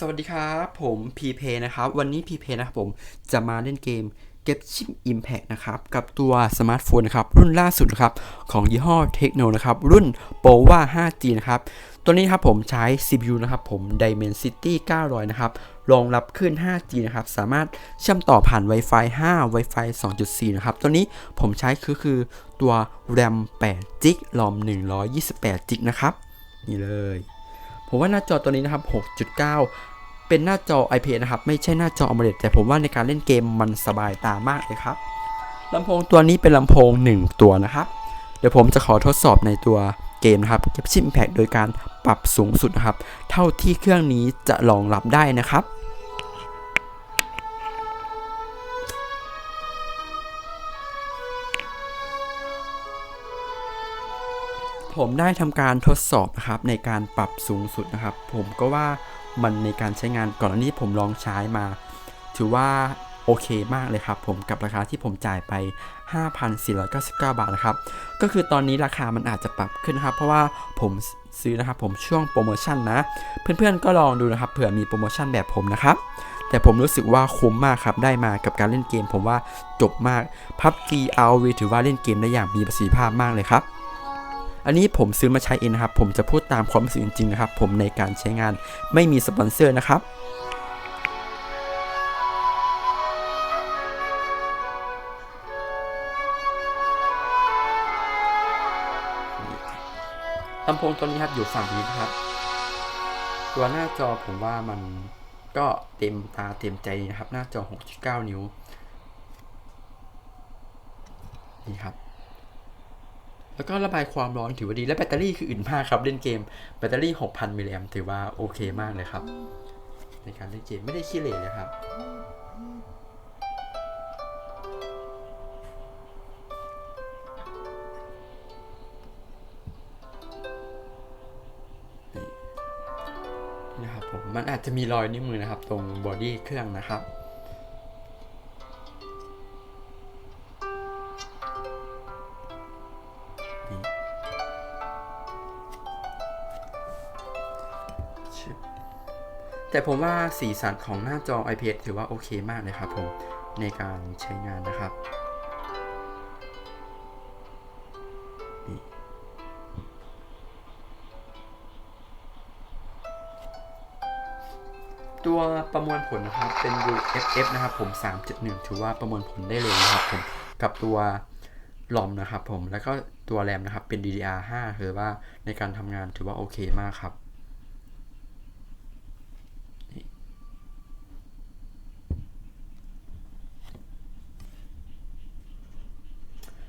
สวัสดีครับผมพีเพนะครับวันนี้พีเพนะครับผมจะมาเล่นเกม Get Chip Impact นะครับกับตัวสมาร์ทโฟนนะครับรุ่นล่าสุดนะครับของยี่ห้อเทคโนนะครับรุ่น POWA 5G นะครับตัวนี้ครับผมใช้ CPU นะครับผม Dimensity 900 นะครับรองรับขึ้น 5G นะครับสามารถเชื่อมต่อผ่าน Wi-Fi 5 Wi-Fi 2.4 นะครับตัวนี้ผมใช้คือคือตัว RAM 8 g b ROM 128 g b นะครับนี่เลยผมว่าหน้าจอตัวนี้นะครับ 6.9 เป็นหน้าจอ IPS นะครับ ไม่ใช่หน้าจอ AMOLED แต่ผมว่าในการเล่นเกมมันสบายตามากเลยครับลำโพงตัวนี้เป็นลำโพง 1 ตัวนะครับ เดี๋ยวผมจะขอทดสอบในตัวเกมนะครับ Capture Impact โดยการปรับสูงสุดนะครับ เท่าที่เครื่องนี้จะรองรับได้นะครับผมได้ทำการทดสอบนะครับในการปรับสูงสุดนะครับ ผมก็ว่า มันในการใช้งานก่อนอันนี้ผมลองใช้มา ถือว่าโอเคมากเลยครับผมกับราคาที่ผมจ่ายไป 5,499 บาทนะครับ ก็คือตอนนี้ราคามันอาจจะปรับขึ้นนะครับ เพราะว่าผมซื้อนะครับผมช่วงโปรโมชั่นนะ เพื่อนๆก็ลองดูนะครับเผื่อมีโปรโมชั่นแบบผมนะครับ แต่ผมรู้สึกว่าคุ้มมากครับ ได้มากับการเล่นเกม ผมว่าจบมาก PUBG ROV ถือว่าเล่นเกมได้อย่างมีประสิทธิภาพมากเลยครับ อันนี้ผมซื้อมาใช้เองนะครับ ผมจะพูดตามความรู้สึกจริงๆนะครับ ผมในการใช้งานไม่มีสปอนเซอร์นะครับลำโพงตัวนี้ครับอยู่ฝั่งนี้นะครับ ตัวหน้าจอผมว่ามันก็เต็มตาเต็มใจนะครับ หน้าจอ 6.9 นิ้ว นี่ครับ แล้วก็ระบายความร้อนถือว่าดี และแบตเตอรี่คืออื่นมากครับ เล่นเกมแบตเตอรี่ 6,000 มิลลิแอมถือว่าโอเคมากเลยครับ ในการเล่นเกมไม่ได้ขี้เหร่เลยครับนี่นะครับผมมันอาจจะมีรอยนิ้วมือนะครับ ตรงบอดี้เครื่องนะครับ แต่ผมว่าสีสันของหน้าจอ IPS ถือว่าโอเคมากเลยครับผมในการใช้งานนะครับตัวประมวลผลนะครับเป็น UFF นะครับผม 3.1 ถือว่าประมวลผลได้เลยนะครับผมกับตัวลอมนะครับผมแล้วก็ตัวแรมนะครับเป็น DDR5 ถือว่าในการทำงานถือว่าโอเคมากครับ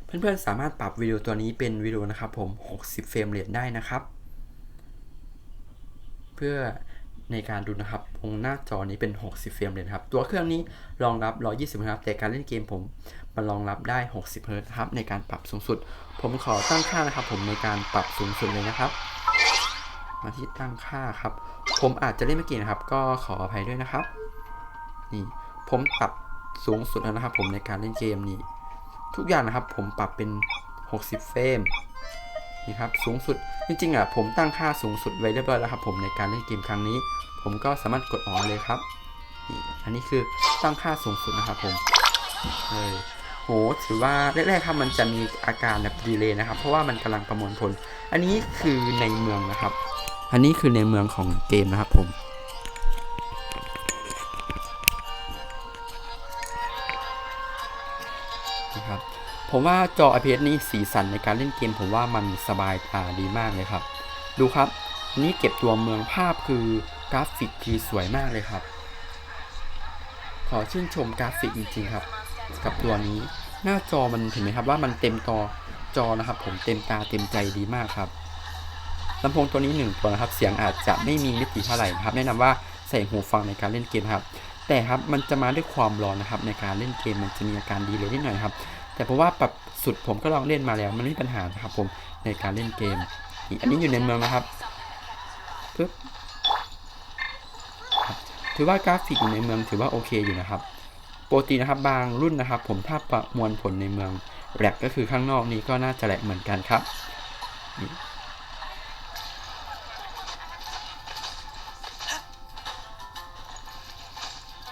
เพื่อนๆ สามารถปรับวิดีโอตัวนี้เป็นวิดีโอนะครับผม 60 เฟรมเรทได้นะครับ เพื่อในการดูนะครับตรงหน้าจอนี้เป็น 60 เฟรมเลยครับ ตัวเครื่องนี้รองรับ 120ครับแต่การเล่นเกมผม มันรองรับได้ 60เฮิร์ตครับในการปรับสูงสุด ผมขอตั้งค่านะครับ ผมในการปรับสูงสุดเลยนะครับ มาที่ตั้งค่าครับ ผมอาจจะเล่นไม่เก่งนะครับ ก็ขออภัยด้วยนะครับ นี่ ผมปรับสูงสุดแล้วนะครับ ผมในการเล่นเกมนี้ ทุกอย่างนะครับผมปรับเป็น 60 เฟรมนี่ครับสูงสุดจริงๆอะผมตั้งค่าสูงสุดไว้เรียบร้อยแล้วครับผมในการเล่นเกมครั้งนี้ ผมก็สามารถกดออนเลยครับนี่อันนี้คือตั้งค่าสูงสุดนะครับผมเลยโหถือว่าแรกๆครับมันจะมีอาการแบบดีเลย์นะครับ เพราะว่ามันกำลังประมวลผล อันนี้คือในเมืองนะครับ อันนี้คือในเมืองของเกมนะครับผม ผมว่าจอ IPS นี่สีสันในการเล่นเกม ผมว่ามันสบายตาดีมากเลยครับ ดูครับ นี่เก็บตัวเมืองภาพคือกราฟิกคือสวยมากเลยครับ ขอชื่นชมกราฟิกจริงๆครับ กับตัวนี้ หน้าจอมันเห็นไหมครับว่ามันเต็มตอจอนะครับ ผมเต็มตาเต็มใจดีมากครับลำโพงตัวนี้หนึ่งตัวนะครับ เสียงอาจจะไม่มีมิติเท่าไหร่ครับ แนะนำว่าใส่หูฟังในการเล่นเกมครับ แต่ครับมันจะมาด้วยความร้อนนะครับ ในการเล่นเกมมันจะมีอาการดีเลยนิดหน่อยครับ แต่เพราะว่าปรับสุดผมก็ลองเล่นมาแล้ว มันไม่มีปัญหาครับผมในการเล่นเกม อันนี้อยู่ในเมืองนะครับปึ๊บถือว่ากราฟิกอยู่ในเมืองถือว่าโอเคอยู่นะครับปกตินะครับบางรุ่นนะครับ ผมถ้าประมวลผลในเมืองแหลกก็คือข้างนอกนี้ก็น่าจะแหลกเหมือนกันครับ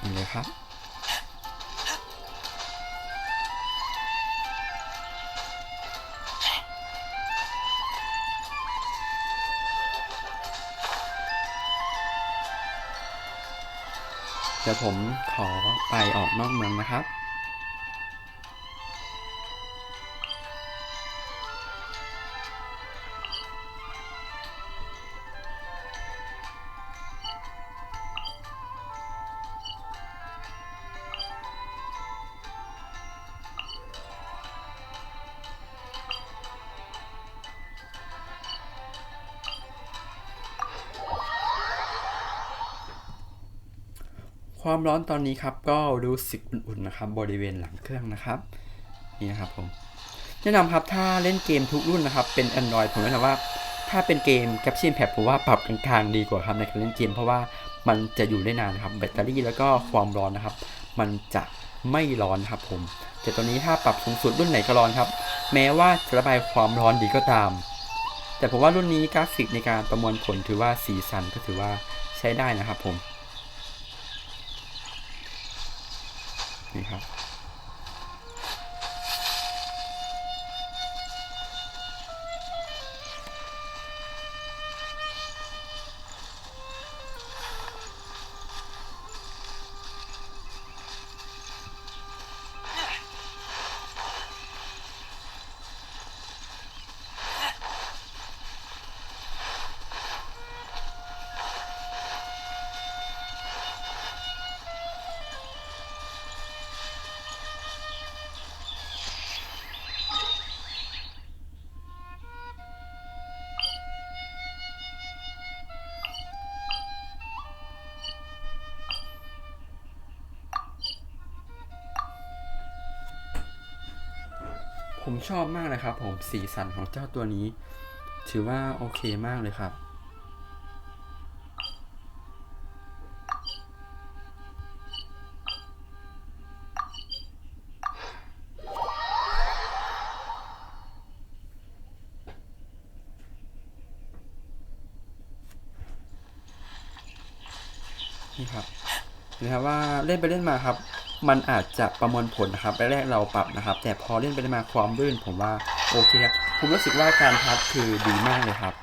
นี่เลยครับ ดี๋ยวผมขอไปออกนอกเมืองนะครับ ความร้อนตอนนี้ครับก็รู้สึกอุ่นๆนะครับบริเวณหลังเครื่องนะครับนี่นะครับผมแนะนำครับถ้าเล่นเกมทุกรุ่นนะครับเป็น Android ผมแนะนำว่า ถ้าเป็นเกม Caption Pad ผมว่าปรับกลางๆดีกว่าครับในการเล่นเกมเพราะว่ามันจะอยู่ได้นานครับแบตเตอรี่แล้วก็ความร้อนนะครับ มันจะไม่ร้อนครับผมแต่ตอนนี้ถ้าปรับสูงสุดรุ่นไหนก็ร้อนครับ แม้ว่าจะระบายความร้อนดีก็ตาม แต่ผมว่ารุ่นนี้กราฟิกในการประมวลผลถือว่าสีสันก็ถือว่าใช้ได้นะครับผม นี่ครับ ชอบมากเลยครับผมสีสันของเจ้าตัวนี้ ถือว่าโอเคมากเลยครับ นี่ครับนะครับว่าเล่นไปเล่นมาครับ มันอาจจะประมวลผลนะครับแรกๆเราปรับนะครับ แต่พอเล่นไปได้มาความรื่นผมว่าโอเคครับผมรู้สึกว่าการพัดคือดีมากเลยครับ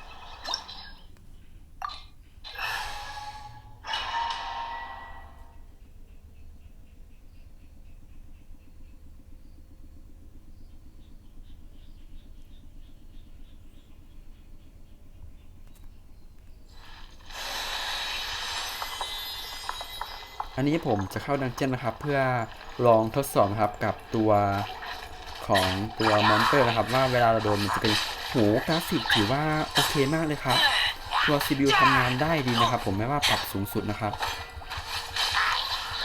อันนี้ผมจะเข้าดันเจียนนะครับ เพื่อลองทดสอบครับกับตัวของตัวมอนเตอร์นะครับ ว่าเวลาเราโดนมันจะเป็นโหกราฟิกถือว่าโอเคมากเลยครับ ตัว CPU ทำงานได้ดีนะครับ ผมไม่ว่าปรับสูงสุดนะครับ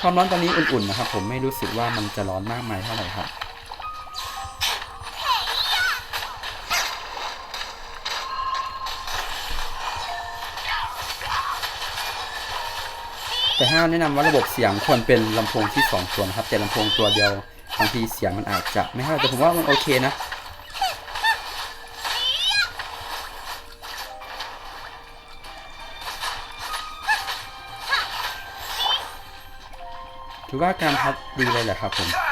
ความร้อนตอนนี้อุ่นๆนะครับ ผมไม่รู้สึกว่ามันจะร้อนมากมายเท่าไหร่ครับ แต่ถ้าแนะนำว่าระบบเสียงควรเป็นลำโพงที่สองตัวนะครับ แต่ลำโพงตัวเดียวบางทีเสียงมันอาจจะไม่เท่าไหร่แต่ผมว่ามันโอเคนะถือว่าการพัดดีเลยแหละครับผม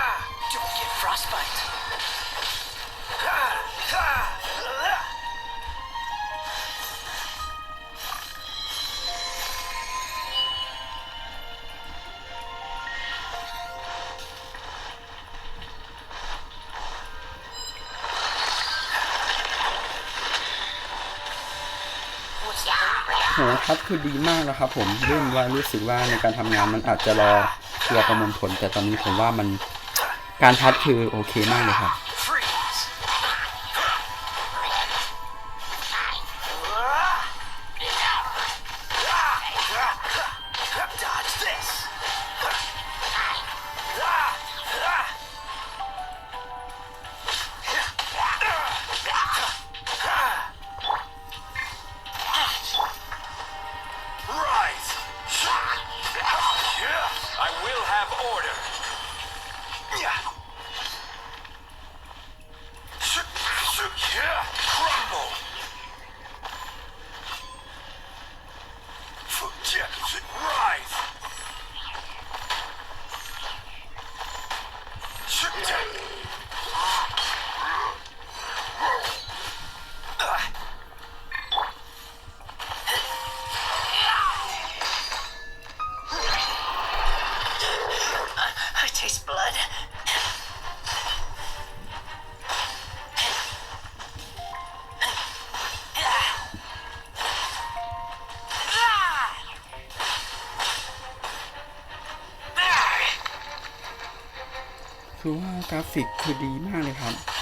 โหพัดคือดีมากแล้วครับผมเรื่องว่ารู้สึกว่าในการทำงานมันอาจจะรอตัวประมวลผล แต่ตอนนี้ผมว่ามันการพัดคือโอเคมากเลยครับ order. Yeah. blood. คือว่ากราฟิกคือดีมากเลยครับ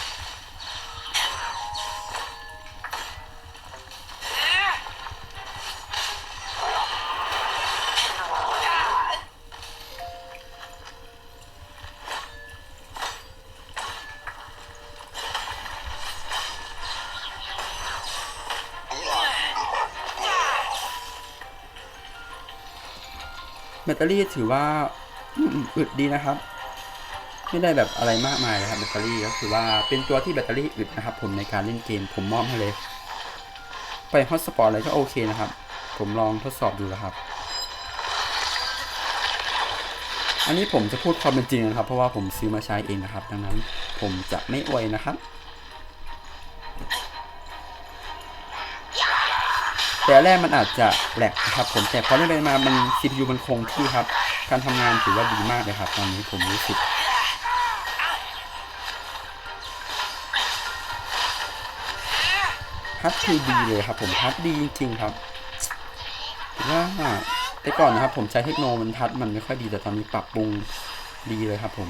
แบตเตอรี่ถือว่าอึดดีนะครับ ไม่ได้แบบอะไรมากมายเลยครับแบตเตอรี่ก็คือว่าเป็นตัวที่แบตเตอรี่อึดนะครับ ผมในการเล่นเกมผมมอบให้เลย ไปฮอตสปอร์ตอะไรก็โอเคนะครับ ผมลองทดสอบดูแล้วครับ อันนี้ผมจะพูดความเป็นจริงนะครับ เพราะว่าผมซื้อมาใช้เองนะครับ ดังนั้นผมจะไม่อวยนะครับ แต่แรกมันอาจจะแหลกครับผมแต่พอเล่นไปมามัน CPU มันคงที่ครับ การทำงานถือว่าดีมากเลยครับ ตอนนี้ผมรู้สึกทัดคือดีเลยครับ ผมทัดดีจริงๆครับถือว่าแต่ก่อนนะครับ ผมใช้เทคโนมันทัดมันไม่ค่อยดีแต่ตอนนี้ปรับปรุงดีเลยครับผม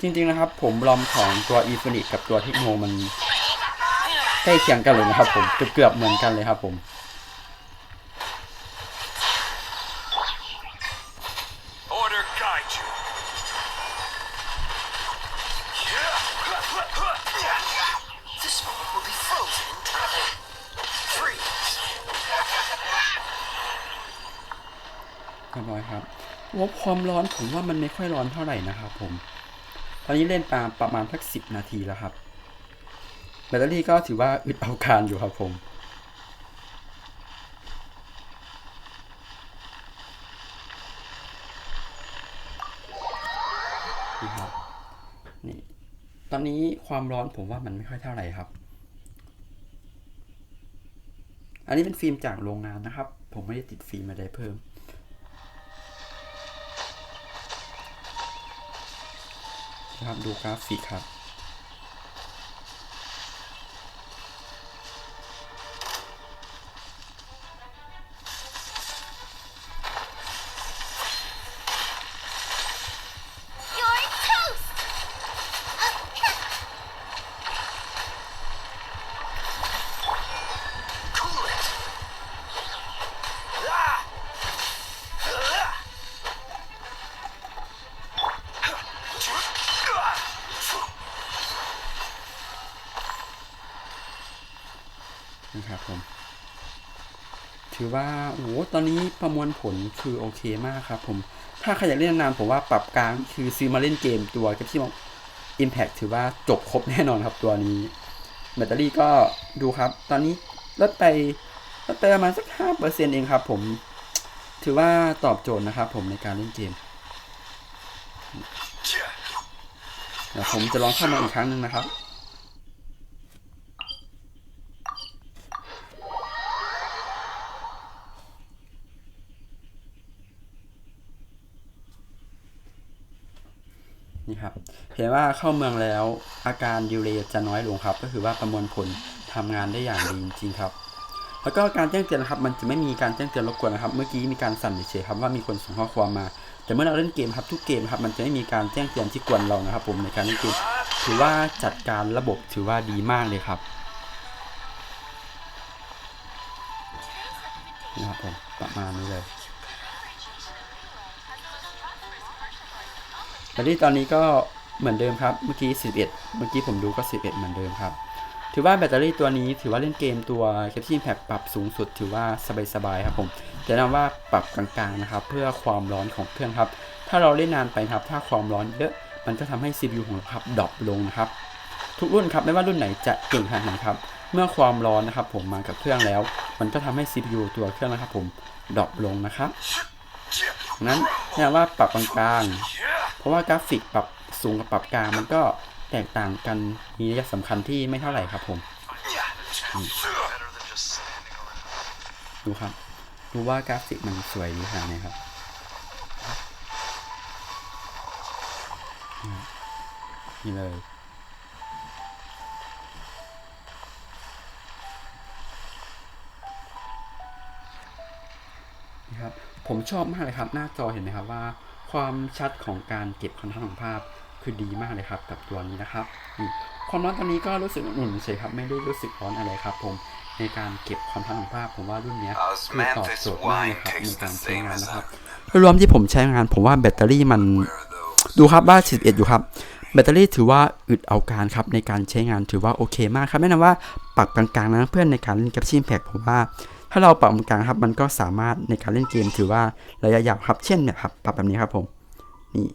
จริง ๆ นะครับ ผมลอมของตัว e f o n i c กับตัวเทคโนมันใกล้เคียงกันเลยนะครับ ผมเกือบๆเหมือนกันเลยครับ ผม Order guide you. This moment will be frozen in time. Freeze. เรียบร้อยครับว่าความร้อนผมว่ามันไม่ค่อยร้อนเท่าไหร่นะครับผม ตอนนี้เล่นปาประมาณสักสิบนาทีแล้วครับ แบตเตอรี่ก็ถือว่าอึดเอาการอยู่ครับผมนี่ครับนี่ตอนนี้ความร้อนผมว่ามันไม่ค่อยเท่าไหร่ครับ อันนี้เป็นฟิล์มจากโรงงานนะครับ ผมไม่ได้ติดฟิล์มอะไรเพิ่ม นะครับดูกราฟิกครับ นะครับผม ถือว่าโอ้โหตอนนี้ประมวลผลคือโอเคมากครับผม ถ้าใครอยากเล่นนานผมว่าปรับกลางคือซื้อมาเล่นเกมตัวกับที่ Impact ถือว่าจบครบแน่นอนครับตัวนี้ แบตเตอรี่ก็ดูครับ ตอนนี้ลดไปลดไปประมาณสักห้าเปอร์เซ็นเองครับผม ถือว่าตอบโจทย์นะครับผมในการเล่นเกมเดี๋ยวผมจะลองเข้ามาอีกครั้งหนึ่งนะครับ นี่ ครับเห็นว่าเข้าเมืองแล้วอาการดิเลย์จะน้อยลงครับ ก็คือว่าประมวลผลทำงานได้อย่างดีจริงๆครับแล้วก็การแจ้งเตือนครับมันจะไม่มีการแจ้งเตือนรบกวนนะครับ เมื่อกี้มีการสั่นเฉยๆครับว่ามีคนส่งข้อความมา แต่เมื่อเราเล่นเกมครับทุกเกมครับมันจะไม่มีการแจ้งเตือนที่กวนเรานะครับ ผมในการเล่นเกมถือว่าจัดการระบบถือว่าดีมากเลยครับนะครับผมประมาณนี้เลยแตเตอรี่ตอนนี้ก็ เหมือนเดิมครับ เมื่อกี้ 11 เมื่อกี้ผมดูก็ 11 เหมือนเดิมครับ ถือว่าแบตเตอรี่ตัวนี้ถือว่าเล่นเกมตัว Captain Impact ปรับสูงสุด ถือว่าสบายๆครับผมแต่นำว่าปรับกลางๆนะครับ เพื่อความร้อนของเครื่องครับ ถ้าเราเล่นนานไปครับ ถ้าความร้อนเยอะมันก็ทำให้ CPU ของเราครับดรอปลงนะครับ ทุกรุ่นครับไม่ว่ารุ่นไหนจะเก่งขนาดไหนครับ เมื่อความร้อนนะครับ ผมมากับเครื่องแล้ว มันก็ทำให้ CPU ตัวเครื่องนะครับ ผมดรอปลงนะครับนั้นแนะนำว่าปรับกลางๆเพราะว่ากราฟิกปรับ สูงกับปรับกลางมันก็แตกต่างกันมีนัยสำคัญที่ไม่เท่าไหร่ครับผม ดูครับ ดูว่ากราฟิกมันสวยดีขนาดไหนครับนี่เลยนะครับผมชอบมากเลยครับ หน้าจอเห็นไหมครับว่า ความชัดของการเก็บคอนทราสต์ของภาพ คือดีมากเลยครับกับตัวนี้นะครับนี่ความร้อนตอนนี้ก็รู้สึกอุ่นๆเฉยครับไม่ได้รู้สึกร้อนอะไรครับ ผมในการเก็บคอนทราสต์ของภาพผมว่ารุ่นเนี้ยคือตอบโจทย์มากเลยครับในการใช้งานนะครับโดยรวมที่ผมใช้งาน ผมว่าแบตเตอรี่มันดูครับว่า11อยู่ครับแบตเตอรี่ถือว่าอึดเอาการครับในการใช้งานถือว่าโอเคมากครับแนะนำว่าปรับกลางๆนะเพื่อนในการเล่นกับชิมแพกผมว่า ถ้าเราปรับกลางๆครับมันก็สามารถในการเล่นเกมถือว่าระยะยาวครับเช่นเนี่ยครับปรับแบบนี้ครับผมนี่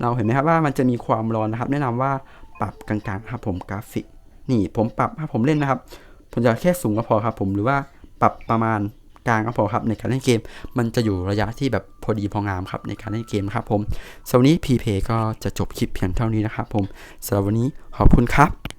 เราเห็นไหมครับว่ามันจะมีความร้อนนะครับ แนะนำว่าปรับกลางๆครับผมกราฟิก นี่ผมปรับถ้าผมเล่นนะครับ ผมจะแค่สูงก็พอครับ ผมหรือว่าปรับประมาณกลางก็พอครับในการเล่นเกม มันจะอยู่ระยะที่แบบพอดีพองามครับในการเล่นเกมครับผมสำหรับวันนี้พีเพก็จะจบคลิปเพียงเท่านี้นะครับผมสำหรับวันนี้ขอบคุณครับ